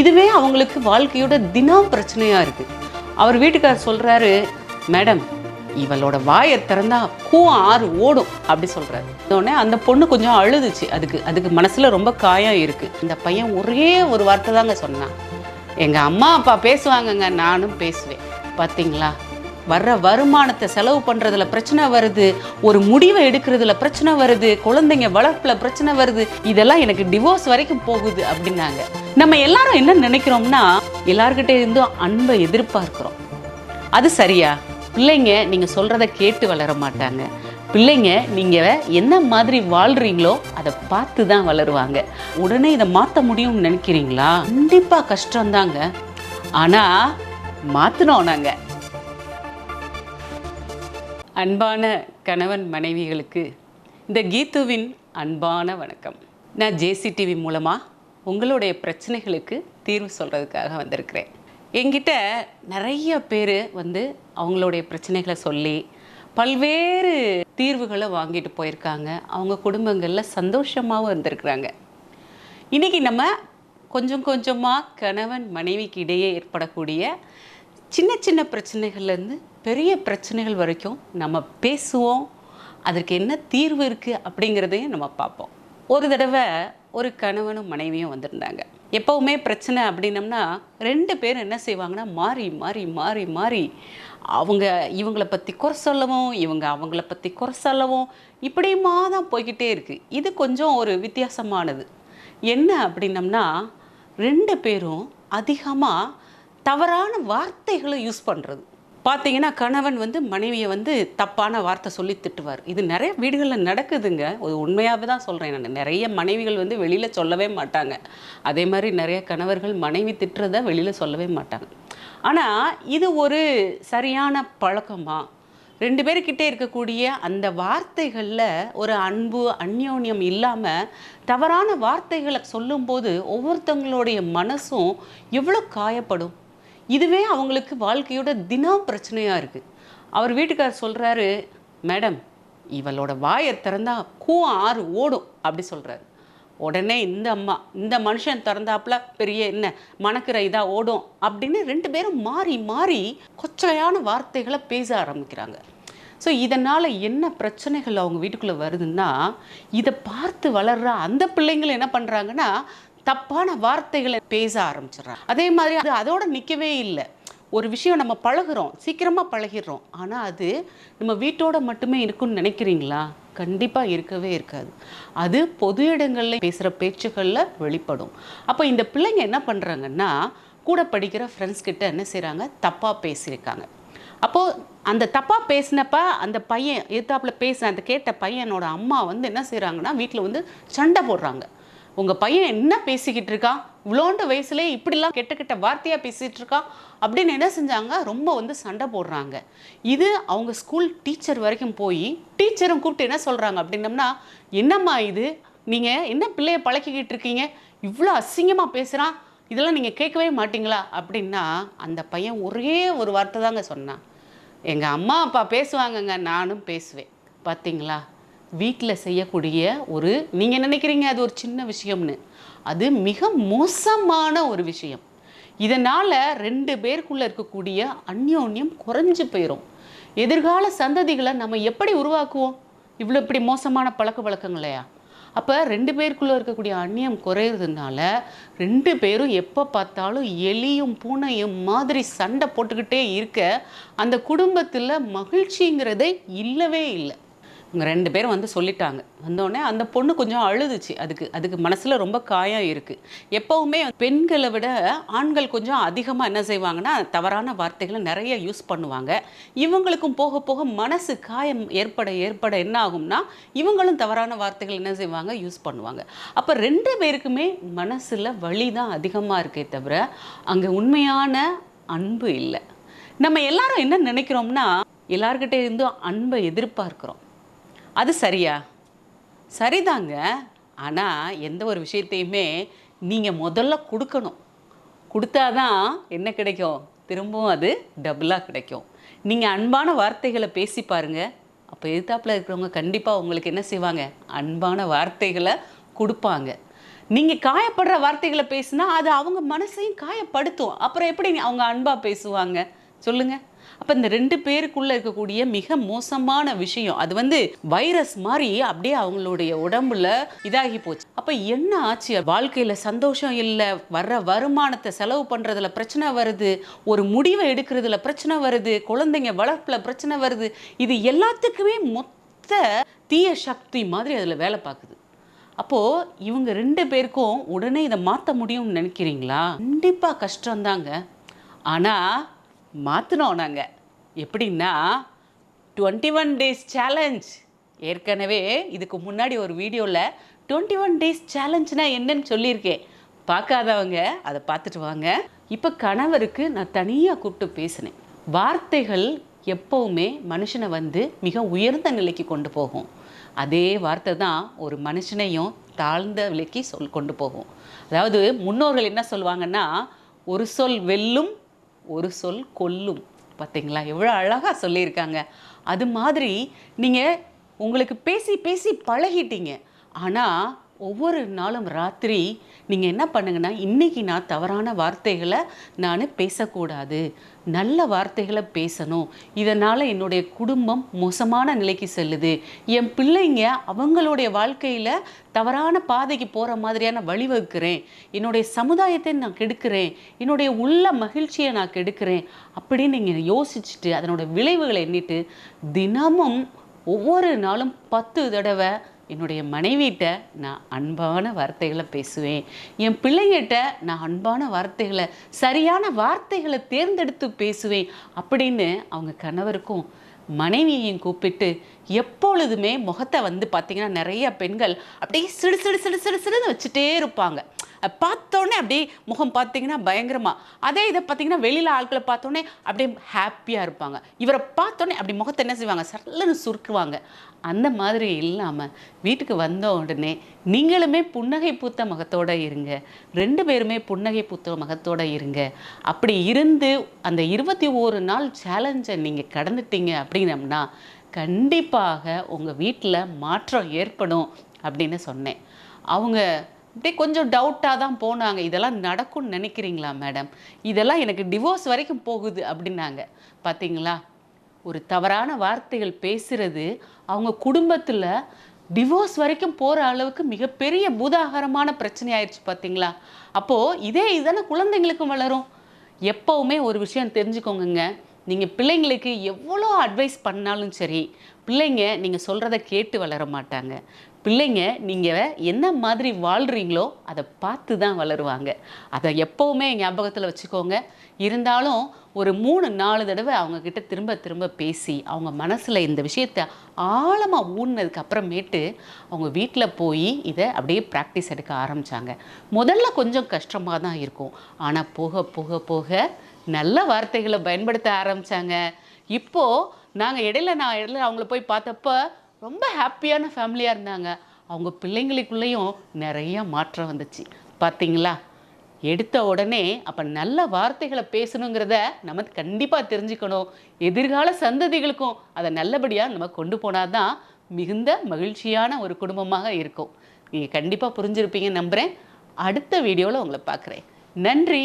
இதுவே அவங்களுக்கு வாழ்க்கையோட தினம் பிரச்சனையாக இருக்குது அவர் வீட்டுக்காரர் சொல்கிறாரு மேடம் இவளோட வாயை திறந்தா கூ ஆறு ஓடும் அப்படி சொல்கிறாரு உடனே அந்த பொண்ணு கொஞ்சம் அழுதுச்சு அதுக்கு அதுக்கு மனசில் ரொம்ப காயம் இருக்குது இந்த பையன் ஒரே ஒரு வார்த்தை தாங்க சொன்னான். எங்கள் அம்மா அப்பா பேசுவாங்கங்க நானும் பேசுவேன். பார்த்தீங்களா வர்ற வருமானத்தை செலவு பண்ணுறதுல பிரச்சனை வருது ஒரு முடிவை எடுக்கிறதுல பிரச்சனை வருது குழந்தைங்க வளர்ப்பில் பிரச்சனை வருது இதெல்லாம் எனக்கு டிவோர்ஸ் வரைக்கும் போகுது அப்படின்னாங்க. நம்ம எல்லாரும் என்ன நினைக்கிறோம்னா எல்லார்கிட்ட இருந்தும் அன்பை எதிர்பார்க்கிறோம். அது சரியா? பிள்ளைங்க நீங்கள் சொல்கிறத கேட்டு வளர மாட்டாங்க. பிள்ளைங்க நீங்கள் என்ன மாதிரி வாழ்கிறீங்களோ அதை பார்த்து தான் வளருவாங்க. உடனே இதை மாற்ற முடியும்னு நினைக்கிறீங்களா? கண்டிப்பாக கஷ்டம்தாங்க. ஆனால் மாற்றினோம் நாங்கள் அன்பான கணவன் மனைவிகளுக்கு இந்த கீதுவின் அன்பான வணக்கம். நான் ஜேசிடிவி மூலமாக உங்களுடைய பிரச்சனைகளுக்கு தீர்வு சொல்கிறதுக்காக வந்திருக்கிறேன். என்கிட்ட நிறைய பேர் வந்து அவங்களுடைய பிரச்சனைகளை சொல்லி பல்வேறு தீர்வுகளை வாங்கிட்டு போயிருக்காங்க. அவங்க குடும்பங்களில் சந்தோஷமாகவும் இருந்திருக்கிறாங்க. இன்றைக்கி நம்ம கொஞ்சம் கொஞ்சமாக கணவன் மனைவிக்கு இடையே ஏற்படக்கூடிய சின்ன சின்ன பிரச்சனைகள்லேருந்து பெரிய பிரச்சனைகள் வரைக்கும் நம்ம பேசுவோம். அதற்கு என்ன தீர்வு இருக்குது அப்படிங்கிறதையும் நம்ம பார்ப்போம். ஒரு தடவை ஒரு கணவனும் மனைவியும் வந்திருந்தாங்க. எப்போவுமே பிரச்சனை அப்படின்னம்னா ரெண்டு பேரும் என்ன செய்வாங்கன்னா மாறி மாறி மாறி மாறி அவங்க இவங்களை பற்றி குறை சொல்லவும் இவங்க அவங்கள பற்றி குறை சொல்லவும் இப்படியுமா தான் போய்கிட்டே இருக்குது இது கொஞ்சம் ஒரு வித்தியாசமானது. என்ன அப்படின்னம்னா ரெண்டு பேரும் அதிகமாக தவறான வார்த்தைகளை யூஸ் பண்ணுறது பார்த்தீங்கன்னா கணவன் வந்து மனைவியை வந்து தப்பான வார்த்தை சொல்லி திட்டுவார். இது நிறைய வீடுகளில் நடக்குதுங்க. ஒரு உண்மையாகவே தான் சொல்கிறேன் நான். நிறைய மனைவிகள் வந்து வெளியில் சொல்லவே மாட்டாங்க. அதே மாதிரி நிறைய கணவர்கள் மனைவி திட்டுறத வெளியில் சொல்லவே மாட்டாங்க. ஆனால் இது ஒரு சரியான பழக்கமா? ரெண்டு பேர்கிட்டே இருக்கக்கூடிய அந்த வார்த்தைகளில் ஒரு அன்பு அந்யோன்யம் இல்லாமல் தவறான வார்த்தைகளை சொல்லும்போது ஒவ்வொருத்தவங்களுடைய மனசும் எவ்வளோ காயப்படும்? இதுவே அவங்களுக்கு வாழ்க்கையோட தினம் பிரச்சனையாக இருக்குது அவர் வீட்டுக்கார் சொல்கிறாரு மேடம் இவளோட வாயை திறந்தா கூ ஆறு ஓடும் அப்படி சொல்கிறாரு உடனே இந்த அம்மா இந்த மனுஷன் திறந்தாப்புல பெரிய என்ன மணக்கிற இதாக ஓடும் அப்படின்னு ரெண்டு பேரும் மாறி மாறி கொச்சையான வார்த்தைகளை பேச ஆரம்பிக்கிறாங்க. ஸோ இதனால் என்ன பிரச்சனைகள் அவங்க வீட்டுக்குள்ளே வருதுன்னா இதை பார்த்து வளர்ற அந்த பிள்ளைங்களை என்ன பண்ணுறாங்கன்னா தப்பான வார்த்தைகளை பேச ஆரம்பிச்சிடுறாங்க. அதே மாதிரி அது அதோட நிற்கவே இல்லை. ஒரு விஷயம் நம்ம பழகுறோம் சீக்கிரமாக பழகிடுறோம். ஆனால் அது நம்ம வீட்டோட மட்டுமே இருக்குன்னு நினைக்கிறீங்களா? கண்டிப்பாக இருக்கவே இருக்காது. அது பொது இடங்களில் பேசுகிற பேச்சுகளில் வெளிப்படும். அப்போ இந்த பிள்ளைங்க என்ன பண்ணுறாங்கன்னா கூட படிக்கிற ஃப்ரெண்ட்ஸ் கிட்ட என்ன செய்கிறாங்க தப்பாக பேசியிருக்காங்க. அப்போது அந்த தப்பாக பேசினப்ப அந்த பையன் எதிர்த்தாப்புல பேசின அந்த கேட்ட பையனோட அம்மா வந்து என்ன செய்கிறாங்கன்னா வீட்டில் வந்து சண்டை போடுறாங்க. உங்கள் பையன் என்ன பேசிக்கிட்டு இருக்கான் இவ்வளோண்டு வயசுலேயே இப்படிலாம் கெட்ட கெட்ட வார்த்தையாக பேசிகிட்டு இருக்கான் அப்படின்னு என்ன செஞ்சாங்க? ரொம்ப வந்து சண்டை போடுறாங்க. இது அவங்க ஸ்கூல் டீச்சர் வரைக்கும் போய் டீச்சரும் கூப்பிட்டு என்ன சொல்கிறாங்க அப்படின்னம்னா என்னம்மா இது? நீங்கள் என்ன பிள்ளைய பழக்கிக்கிட்டு இருக்கீங்க? இவ்வளோ அசிங்கமாக பேசுகிறான் இதெல்லாம் நீங்கள் கேட்கவே மாட்டிங்களா? அப்படின்னா அந்த பையன் ஒரே ஒரு வார்த்தை தாங்க சொன்னான். எங்கள் அம்மா அப்பா பேசுவாங்கங்க. நானும் பேசுவேன். பார்த்தீங்களா வீட்டில் செய்யக்கூடிய ஒரு நீங்கள் நினைக்கிறீங்க அது ஒரு சின்ன விஷயம்னு அது மிக மோசமான ஒரு விஷயம். இதனால் ரெண்டு பேருக்குள்ளே இருக்கக்கூடிய அந்யோன்யம் குறைஞ்சு போயிடும் எதிர்கால சந்ததிகளை நம்ம எப்படி உருவாக்குவோம்? இவ்வளோ இப்படி மோசமான பழக்க வழக்கங்களையா? அப்போ ரெண்டு பேருக்குள்ளே இருக்கக்கூடிய அந்நியம் குறையிறதுனால ரெண்டு பேரும் எப்போ பார்த்தாலும் எலியும் பூனையும் மாதிரி சண்டை போட்டுக்கிட்டே இருக்க அந்த குடும்பத்தில் மகிழ்ச்சிங்கிறதே இல்லவே இல்லை. இவங்க ரெண்டு பேரும் வந்து சொல்லிட்டாங்க. வந்தோடனே அந்த பொண்ணு கொஞ்சம் அழுதுச்சு. அதுக்கு அதுக்கு மனசில் ரொம்ப காயம் இருக்குது எப்போவுமே பெண்களை விட ஆண்கள் கொஞ்சம் அதிகமாக என்ன செய்வாங்கன்னா தவறான வார்த்தைகளை நிறைய யூஸ் பண்ணுவாங்க. இவங்களுக்கும் போக போக மனசு காயம் ஏற்பட ஏற்பட என்ன ஆகும்னா இவங்களும் தவறான வார்த்தைகள் என்ன செய்வாங்க யூஸ் பண்ணுவாங்க. அப்போ ரெண்டு பேருக்குமே மனசில் வலி தான் அதிகமாக இருக்கே தவிர அங்கே உண்மையான அன்பு இல்லை. நம்ம எல்லாரும் என்ன நினைக்கிறோம்னா எல்லார்கிட்டே இருந்தும் அன்பை எதிர்பார்க்குறோம். அது சரியா? சரிதாங்க. ஆனால் எந்த ஒரு விஷயத்தையுமே நீங்கள் முதல்ல கொடுக்கணும். கொடுத்தாதான் என்ன கிடைக்கும்? திரும்பவும் அது டபுளாக கிடைக்கும். நீங்கள் அன்பான வார்த்தைகளை பேசி பாருங்கள் அப்போ எதிர்த்தாப்பில் இருக்கிறவங்க கண்டிப்பாக உங்களுக்கு என்ன செய்வாங்க? அன்பான வார்த்தைகளை கொடுப்பாங்க. நீங்கள் காயப்படுற வார்த்தைகளை பேசினா அது அவங்க மனசையும் காயப்படுத்தும். அப்புறம் எப்படி அவங்க அன்பாக பேசுவாங்க? சொல்லுங்கள் அப்போ இந்த ரெண்டு பேருக்குள்ள இருக்கக்கூடிய மிக மோசமான விஷயம் அது வந்து வைரஸ் மாதிரி அப்படியே அவங்களுடைய உடம்புல இதாகி போச்சு. அப்போ என்ன ஆச்சு? வாழ்க்கையில் சந்தோஷம் இல்லை வர்ற வருமானத்தை செலவு பண்ணுறதுல பிரச்சனை வருது ஒரு முடிவை எடுக்கிறதுல பிரச்சனை வருது குழந்தைங்க வளர்ப்பில் பிரச்சனை வருது இது எல்லாத்துக்குமே மொத்த தீய சக்தி மாதிரி அதில் வேலை பார்க்குது. அப்போது இவங்க ரெண்டு பேருக்கும் உடனே இதை மாற்ற முடியும்னு நினைக்கிறீங்களா? கண்டிப்பாக கஷ்டம்தாங்க. ஆனால் மாற்றினோம் நாங்கள் எப்படின்னா டுவெண்ட்டி ஒன் டேஸ் சேலஞ்ச் ஏற்கனவே இதுக்கு முன்னாடி ஒரு வீடியோவில் டுவெண்ட்டி ஒன் டேஸ் சேலஞ்ச்னா என்னன்னு சொல்லியிருக்கேன். பார்க்காதவங்க அதை பார்த்துட்டு வாங்க. இப்போ கணவருக்கு நான் தனியாக கூப்பிட்டு பேசினேன். வார்த்தைகள் எப்போவுமே மனுஷனை வந்து மிக உயர்ந்த நிலைக்கு கொண்டு போகும். அதே வார்த்தை தான் ஒரு மனுஷனையும் தாழ்ந்த விலைக்கு சொல் கொண்டு போகும். அதாவது முன்னோர்கள் என்ன சொல்லுவாங்கன்னா ஒரு சொல் வெல்லும் ஒரு சொல் கொல்லும். பார்த்தீங்களா எவ்வளோ அழகாக சொல்லியிருக்காங்க. அது மாதிரி நீங்கள் உங்களுக்கு பேசி பேசி பழகிட்டீங்க. ஆனால் ஒவ்வொரு நாளும் ராத்திரி நீங்கள் என்ன பண்ணுங்கன்னா இன்றைக்கி நான் தவறான வார்த்தைகளை நான் பேசக்கூடாது. நல்ல வார்த்தைகளை பேசணும். இதனால் என்னுடைய குடும்பம் மோசமான நிலைக்கு செல்லுது. என் பிள்ளைங்க அவங்களுடைய வாழ்க்கையில் தவறான பாதைக்கு போகிற மாதிரியான வழிவகுக்கிறேன் என்னுடைய சமுதாயத்தை நான் கெடுக்கிறேன். என்னுடைய உள்ள மகிழ்ச்சியை நான் கெடுக்கிறேன். அப்படின்னு நீங்கள் யோசிச்சுட்டு அதனோட விளைவுகளை எண்ணிட்டு தினமும் ஒவ்வொரு நாளும் பத்து தடவை என்னுடைய மனைவிட்ட நான் அன்பான வார்த்தைகளை பேசுவேன். என் பிள்ளைங்கிட்ட நான் அன்பான வார்த்தைகளை சரியான வார்த்தைகளை தேர்ந்தெடுத்து பேசுவேன் அப்படின்னு அவங்க கணவருக்கும் மனைவியையும் கூப்பிட்டு எப்பொழுதுமே முகத்தை வந்து பார்த்திங்கன்னா நிறைய பெண்கள் அப்படியே சிடு சிடு சிடு சிடு சிடுன்னு வச்சுட்டே இருப்பாங்க. பார்த்தோன்னே அப்படியே முகம் பார்த்தீங்கன்னா பயங்கரமாக அதே இதை பார்த்தீங்கன்னா வெளியில் ஆட்களை பார்த்தோன்னே அப்படியே ஹாப்பியாக இருப்பாங்க. இவரை பார்த்தோன்னே அப்படி முகத்தை என்ன செய்வாங்க? சரலன்னு சுருக்குவாங்க. அந்த மாதிரி இல்லாமல் வீட்டுக்கு வந்த உடனே நீங்களுமே புன்னகை பூத்த முகத்தோடு இருங்க. ரெண்டு பேருமே புன்னகை பூத்த முகத்தோடு இருங்க. அப்படி இருந்து அந்த இருபத்தி ஓரு நாள் சேலஞ்சை நீங்கள் கடந்துட்டீங்க அப்படின்னம்னா கண்டிப்பாக உங்கள் வீட்டில் மாற்றம் ஏற்படும் அப்படின்னு சொன்னேன். அவங்க அப்படியே கொஞ்சம் டவுட்டாக தான் போனாங்க. இதெல்லாம் நடக்கும்னு நினைக்கிறீங்களா மேடம் இதெல்லாம் எனக்கு டிவோர்ஸ் வரைக்கும் போகுது அப்படின்னாங்க. பார்த்தீங்களா ஒரு தவறான வார்த்தைகள் பேசுகிறது அவங்க குடும்பத்தில் டிவோர்ஸ் வரைக்கும் போகிற அளவுக்கு மிகப்பெரிய பூதாகரமான பிரச்சனை ஆயிடுச்சு பார்த்தீங்களா அப்போது இதே இதுதானே குழந்தைங்களுக்கும் வளரும். எப்போவுமே ஒரு விஷயம் தெரிஞ்சுக்கோங்கங்க. நீங்கள் பிள்ளைங்களுக்கு எவ்வளோ அட்வைஸ் பண்ணாலும் சரி பிள்ளைங்க நீங்கள் சொல்கிறத கேட்டு வளர மாட்டாங்க. பிள்ளைங்க நீங்கள் என்ன மாதிரி வாழ்கிறீங்களோ அதை பார்த்து தான் வளருவாங்க. அதை எப்போவுமே ஞாபகத்தில் வச்சுக்கோங்க. இருந்தாலும் ஒரு மூணு நாலு தடவை அவங்கக்கிட்ட திரும்ப திரும்ப பேசி அவங்க மனசில் இந்த விஷயத்தை ஆழமாக ஊன்னதுக்கு அப்புறமேட்டு அவங்க வீட்டில் போய் இதை அப்படியே ப்ராக்டிஸ் எடுக்க ஆரம்பித்தாங்க முதல்ல கொஞ்சம் கஷ்டமாக தான் இருக்கும். ஆனால் போக போக போக நல்ல வார்த்தைகளை பயன்படுத்த ஆரம்பித்தாங்க இப்போது நாங்கள் இடையில நான் இடையில அவங்கள போய் பார்த்தப்ப ரொம்ப ஹாப்பியான ஃபேமிலியாக இருந்தாங்க. அவங்க பிள்ளைங்களுக்குள்ளேயும் நிறைய மாற்றம் வந்துச்சு. பார்த்தீங்களா எடுத்த உடனே அப்போ நல்ல வார்த்தைகளை பேசணுங்கிறத நம்ம கண்டிப்பாக தெரிஞ்சுக்கணும். எதிர்கால சந்ததிகளுக்கும் அதை நல்லபடியாக நம்ம கொண்டு போனால் தான் மிகுந்த மகிழ்ச்சியான ஒரு குடும்பமாக இருக்கும். நீங்கள் கண்டிப்பாக புரிஞ்சிருப்பீங்க நம்புகிறேன் அடுத்த வீடியோவில் உங்களை பார்க்குறேன். நன்றி!